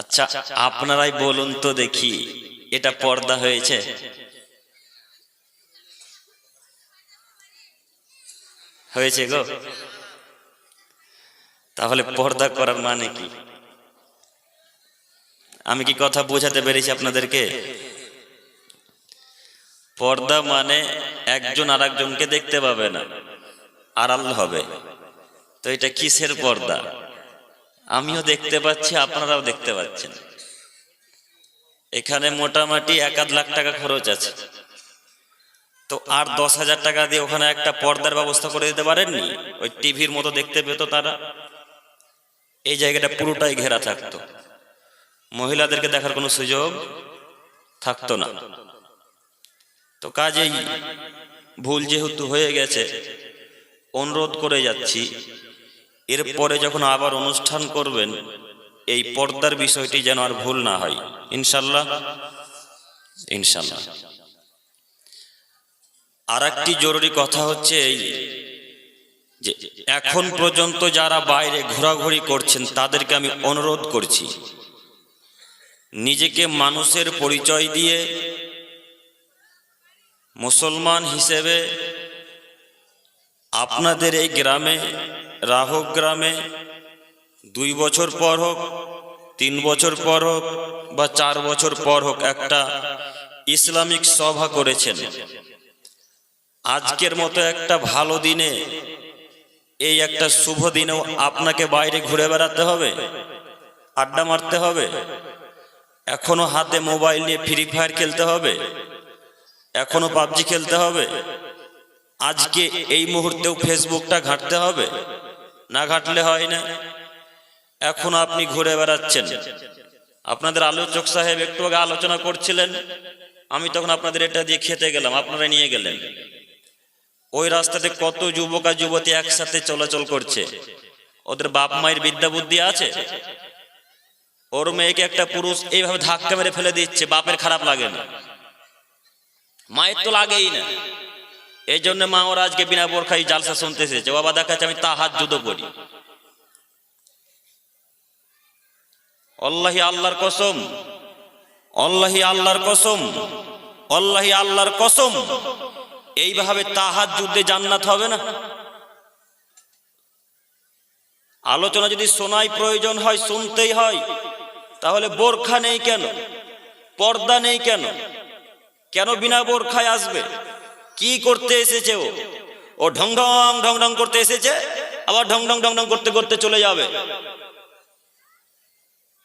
আচ্ছা আপনারাই বলুন তো দেখি, এটা পর্দা হয়েছে? হয়েছে গো। তাহলে পর্দা করার মানে কি? আমি কি কথা বোঝাতে পেরেছি আপনাদেরকে? পর্দা মানে একজন আর একজনকে দেখতে পাবে না, আড়াল হবে। তো এটা কিসের পর্দা? আমিও দেখতে পাচ্ছি, আপনারাও দেখতে পাচ্ছেন। এখানে মোটামুটি এক আধ লাখ টাকা খরচ আছে। তো আর দশ হাজার টাকা দিয়ে ওখানে একটা পর্দার ব্যবস্থা করে দিতে পারেননি? ওই টিভির মতো দেখতে পেতো তারা। এই জায়গাটা পুরোটাই ঘেরা থাকতো। মহিলাদেরকে দেখার কোনো সুযোগ থাকতো না। তো কাজেই ভুল যেহেতু হয়ে গেছে, অনুরোধ করে যাচ্ছি। এরপরে যখন আবার অনুষ্ঠান করবেন, এই পর্দার বিষয়টি যেন আর ভুল না হয়। ইনশাল্লাহ? ইনশাল্লাহ। আর একটি জরুরি কথা হচ্ছে এই যে এখন পর্যন্ত যারা বাইরে ঘোরাঘুরি করছেন, তাদেরকে আমি অনুরোধ করছি, নিজেকে মানুষের পরিচয় দিয়ে মুসলমান হিসেবে আপনাদের এই গ্রামে, রাহক গ্রামে দুই বছর পর হোক, তিন বছর পর হোক বা চার বছর পর হোক একটা ইসলামিক সভা করেছেন। আজকের মতো একটা ভালো দিনে, এই একটা শুভ দিনেও আপনাকে বাইরে ঘুরে বেড়াতে হবে, আড্ডা মারতে হবে, এখনও হাতে মোবাইল নিয়ে ফ্রি ফায়ার খেলতে হবে, এখনও পাবজি খেলতে হবে আজকে এই মুহূর্তেও ফেসবুকটা ঘাঁটতে হবে? না ঘাঁটলে হয় না। এখন আপনি ঘুরে বেড়াচ্ছেন। আপনাদের আলোচক সাহেব একটু আগে আলোচনা করছিলেন। আমি তখন আপনাদের এটা দিয়ে খেতে গেলাম, আপনারা নিয়ে গেলেন। ওই রাস্তাতে কত যুবক আর যুবতী একসাথে চলাচল করছে। ওদের বাপ মায়ের বিদ্যা বুদ্ধি আছে? ওর মেয়েকে একটা পুরুষ এইভাবে ধাক্কা মেরে ফেলে দিচ্ছে, বাপের খারাপ লাগে না। মায়ের তো লাগেই না। এই জন্য মা ওরা আজকে বিনা বোরখাই জালসা শুনতে এসেছে বাবা দেখাচ্ছে, আমি তা হাত জুতো করি। অল্লাহি আল্লাহর কসম, অল্লাহি আল্লাহর কসম, অল্লাহি আল্লাহর কসম, এইভাবে তাহার যুদ্ধে জান্নাত হবে না? আলোচনা যদি শোনাই প্রয়োজন হয়, শুনতেই হয়, তাহলে বোরখা নেই কেন? পর্দা নেই কেন? কেন বিনা বোরখায় আসবে? কি করতে এসেছে ও? ও ঢং ঢং ঢং ঢং করতে এসেছে, আবার ঢং ঢং ঢং ঢং করতে করতে চলে যাবে।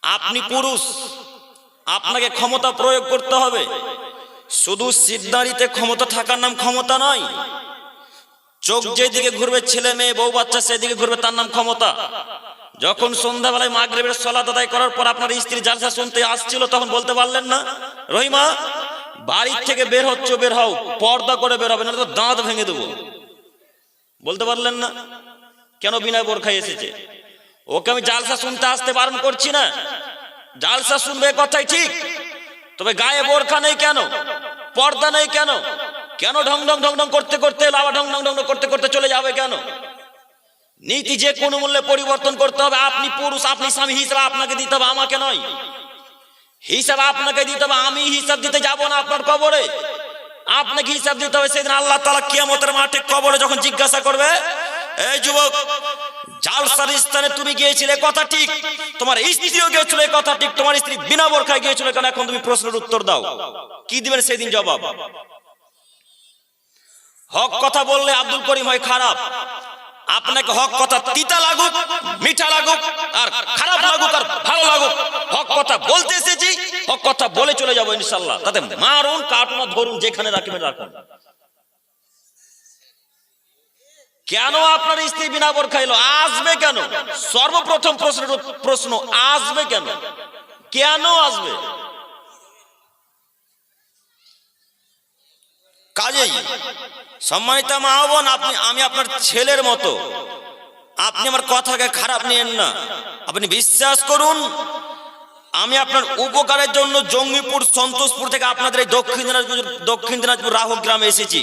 আপনি পুরুষ, আপনাকে ক্ষমতা প্রয়োগ করতে হবে। শুধু সিদ্ধারিতে ক্ষমতা থাকার নাম ক্ষমতা নয়, চোখ যেদিকে ঘুরবে ছেলে মেয়ে, বউ বাচ্চা সেদিকে ঘুরবে তার নাম ক্ষমতা। যখন সন্ধ্যাবেলায় মাগরেবের সলাত আদায় করার পর আপনার স্ত্রী জালসা শুনতে আসছিল, তখন বলতে পারলেন না, রহিমা বাড়ির থেকে বের হচ্ছ, বের হও। পর্দা করে বের হবে না তো দাঁত ভেঙে দেবো। বলতে পারলেন না? কেন বিনা বোরখায় এসেছে? ওকে আমি জালসা শুনতে আসতে বারণ করছি না? জালসা শুনবে কথাই ঠিক। তবে গায়ে বোরখা নেই কেন? পর্দা নেই কেন? কেন ঢং ঢং ঢং ঢং করতে করতে লাভা ঢং ঢং ঢং করতে করতে চলে যাবে কেন? নীতি যে কোনো মূল্যে পরিবর্তন করতে হবে। আপনি পুরুষ, আপনি স্বামী হিসাবে আপনাকে দিতে হবে, আমাকে নয়। হিসাব আপনাকে দিতে হবে, আমি হিসাব দিতে যাব না আপনার কবরে। আপনাকে হিসাব দিতে হবে, সেদিন আল্লাহ তালা কিয়ামতের মাঠে কবরে যখন জিজ্ঞাসা করবে, এই যুবক, জালসার স্থানে তুমি গিয়েছিলে, কথা ঠিক? তোমার গিয়েছিল কথা ঠিক? তোমার স্ত্রী বিনা গিয়েছিল কেন? এখন তুমি প্রশ্নের উত্তর দাও। কি সেদিন জবাব? হক কথা বললে আব্দুল করিম হয় খারাপ। আপনাকে হক কথা তিতা লাগুক, মিঠা লাগুক, আর খারাপ লাগুক, আর ভালো লাগুক। হক কথা বলতে এসেছি হক কথা বলে চলে যাব ইনশাল্লাহ। তাতে মারুন, কাটুন, ধরুন, যেখানে রাখবেন, রাখুন। কেন আপনার স্ত্রী বিনা বোরখা এলো? আসবে কেন? সর্বপ্রথম প্রশ্নের প্রশ্ন, আসবে কেন? কেন আসবে? কাজেই সম্মানিত মা বোন, আপনি, আমি আপনার ছেলের মতো। আপনি আমার কথাকে খারাপ নিয়েন না। আপনি বিশ্বাস করুন আমি আপনার উপকারের জন্য জঙ্গিপুর, সন্তোষপুর থেকে আপনাদের এই দক্ষিণ দিনাজপুর দক্ষিণ দিনাজপুর রাহুল গ্রামে এসেছি।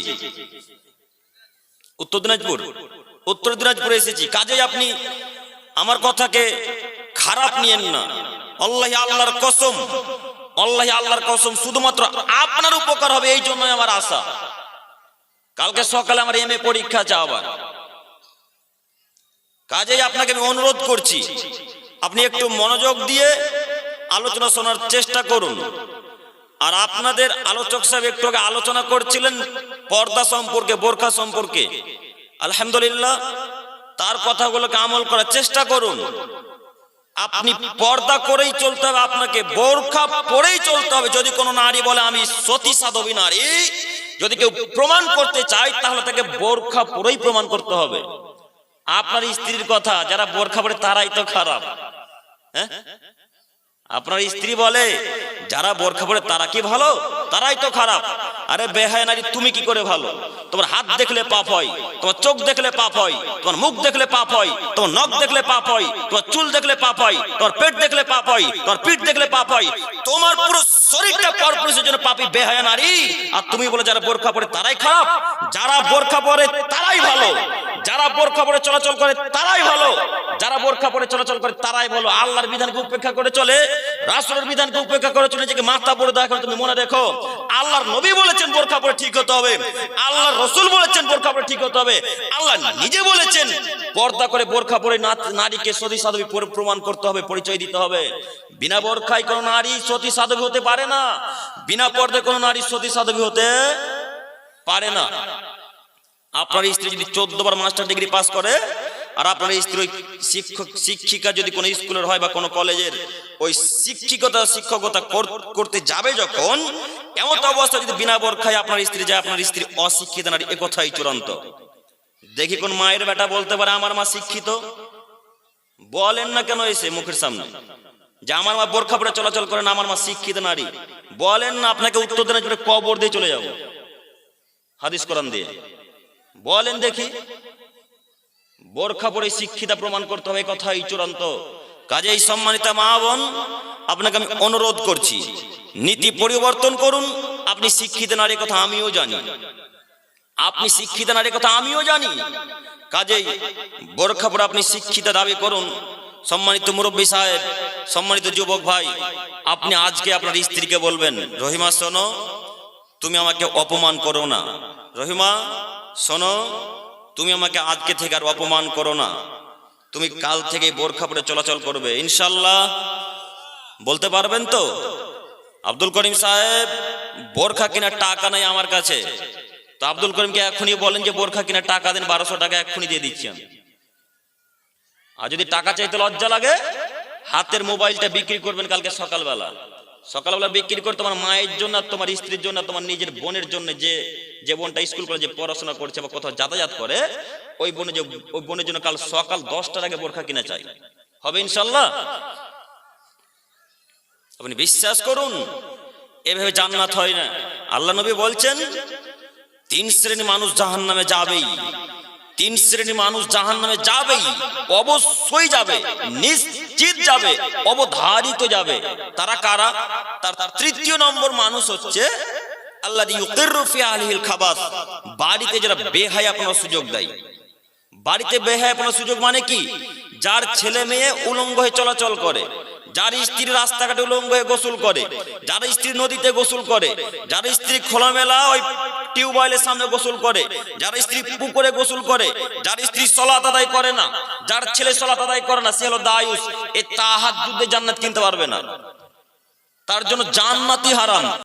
উত্তর দিনাজপুর, উত্তর দিনাজপুরে এসেছি। কাজেই আপনি আমার কথাকে খারাপ নিয়েন না। আল্লাহ আল্লাহর কসম, আল্লাহ আল্লাহর কসম, শুধুমাত্র আপনার উপকার হবে এই জন্যই আমার আশা। কালকে সকালে আমার এম এ পরীক্ষা আবার। কাজেই আপনাকে আমি অনুরোধ করছি, আপনি একটু মনোযোগ দিয়ে আলোচনা শোনার চেষ্টা করুন। আর আপনাদের আলোচক সাহেব একটু আগে আলোচনা করছিলেন পর্দা সম্পর্কে, বোরখা সম্পর্কে। আলহামদুলিল্লাহ, তার কথাগুলোকে আমল করার চেষ্টা করুন। আপনি পর্দা করেই চলতে হবে, আপনাকে বোরখা পরেই চলতে হবে। যদি কোনো নারী বলে, আমি সতী সাধবী নারী। যদি কেউ প্রমাণ করতে চায়, তাহলে তাকে বোরখা পরেই প্রমাণ করতে হবে। আপনার স্ত্রীর কথা, যারা বোরখা পরে, তারাই তো খারাপ। হ্যাঁ? আপনার স্ত্রী বলে, যারা বোরখা পরে, তারা কি ভালো? তারাই তো খারাপ। আরে বেহায় নারী, তুমি কি করে ভালো? তোমার হাত দেখলে পাপ হয়, তোমার চোখ দেখলে পাপ হয়, তোমার মুখ দেখলে পাপ হয়, তোমার নখ দেখলে পাপ হয়, তোমার চুল দেখলে পাপ হয়, তোমার পেট দেখলে পাপ হয়, তোমার পিঠ দেখলে পাপ হয়। তোমার পুরো শরীরটা পরপুরুষের জন্য পাপি বেহায়া নারী। আর তুমি বলে, যারা বোরখা পরে, তারাই খারাপ। যারা বোরখা পরে, তারাই ভালো। যারা বোরখা পরে চলাচল করে, তারাই ভালো। যারা বোরখা পরে চলাচল করে, তারাই ভালো। আল্লাহর বিধানকে উপেক্ষা করে চলে, রাসূলের বিধানকে উপেক্ষা করে চলে, নিজেকে মাথা পরে দয়া করে তুমি মনে রেখো। আল্লাহর নবী বলেছেন বোরখা পরে ঠিক হতে হবে। আল্লাহর রসুল বলেছেন বোরখা পরে ঠিক হতে হবে। আল্লাহ নিজে বলেছেন, পর্দা করে বোরখা পরে নারীকে সতী সাধবী প্রমাণ করতে হবে, পরিচয় দিতে হবে। বিনা বোরখায় কোনো নারী সতী সাধবী হতে পারে না। বিনা পর্দায় কোনো নারী সতী সাধবী হতে পারে না। আপনার স্ত্রী যদি চোদ্দ বার মাস্টার ডিগ্রি পাস করে, আর আপনার স্ত্রী শিক্ষক, শিক্ষিকা যদি কোনো স্কুলের হয় বা কোনো কলেজের, ওই শিক্ষিকতা, শিক্ষকতা করতে যাবে যখন এমন অবস্থা যদি বিনা বরখায় আপনার স্ত্রী যায়, আপনার স্ত্রী অশিক্ষিত নারী, এ কথাই চূড়ান্ত। দেখি কোন মায়ের বেটা বলতে পারে, আমার মা শিক্ষিত বলেন না কেন এসে মুখের সামনে। যে আমার মা বোরখা পরে চলাচল করেন আমার মা শিক্ষিত নারী। বলেন না, আপনাকে উত্তর দিনের জন্য কবর দিয়ে চলে যাব। হাদিস কোরআন দিয়ে। বলেন দেখি, বোরখা পরে শিক্ষিতা প্রমাণ করতে হবে কথাই চূড়ান্ত। কাজেই সম্মানিতা মা বোন, আপনাকে আমি অনুরোধ করছি, নীতি পরিবর্তন করুন, আপনি শিক্ষিত নারীর কথা আমিও জানি। আপনি শিক্ষিত নারীর কথা আমিও জানি। কাজেই বোরখা পরে আপনি শিক্ষিত দাবি করুন। সম্মানিত মুরব্বী সাহেব, সম্মানিত যুবক ভাই, আপনি আজকে আপনার স্ত্রীকে বলবেন, রহিমা, শোনো, তুমি আমাকে অপমান করো না। রহিমা শোনো, তুমি আমাকে আজকে থেকে আর অপমান করো না। তুমি কাল থেকে বোরখা পরে চলাচল করবে। ইনশাল্লাহ বলতে পারবেন তো? আব্দুল করিম সাহেব, বোরখা কেনার টাকা নাই আমার কাছে। তো আব্দুল করিমকে এখনই বলেন যে, বোরখা কেনার টাকা দেন, বারোশো টাকা এক্ষুনি দিয়ে দিচ্ছি আমি। আর যদি টাকা চাইতে লজ্জা লাগে, হাতের মোবাইলটা বিক্রি করবেন কালকে সকালবেলা। সকালবেলা বিক্রি করে তোমার মায়ের জন্য তোমার স্ত্রীর জন্য তোমার নিজের বোনের জন্য যে যে বোনটা স্কুল কলেজে পড়াশোনা করছে বা কোথাও যাতায়াত করে, ওই বোনের যে, ওই বোনের জন্য কাল সকাল দশটার আগে বোরখা কিনা চাই। হবে ইনশাল্লাহ আপনি বিশ্বাস করুন, এভাবে জান্নাত হয় না। আল্লাহ নবী বলছেন, তিন শ্রেণি মানুষ জাহান নামে যাবেই। তিন শ্রেণি মানুষ জাহান নামে যাবেই, অবশ্যই যাবে, নিশ্চিত যাবে, অবধারিত যাবে। তারা কারা? তার তৃতীয় নম্বর মানুষ হচ্ছে আল্লাহ খাবাস। বাড়িতে যারা বেহায় আপনার সুযোগ দেয়। বাড়িতে বেহায় আপনার সুযোগ মানে কি? যার ছেলে মেয়ে উলঙ্গ হয়ে চলাচল করে, যার স্ত্রী রাস্তাঘাটে উলঙ্গ হয়ে গোসল করে, যার স্ত্রী নদীতে গোসল করে, যার স্ত্রী খোলামেলা ওই টিউবওয়েলের সামনে গোসল করে, যার স্ত্রী পুকুরে গোসল করে, যার স্ত্রী সলাত আদায় করে না, যার ছেলে সলাত আদায় করে না, সে হলো দায়ুস। এ তাহার যুদ্ধে জান্নাত কিনতে পারবে না। তার জন্য জান্নাতি হারাম।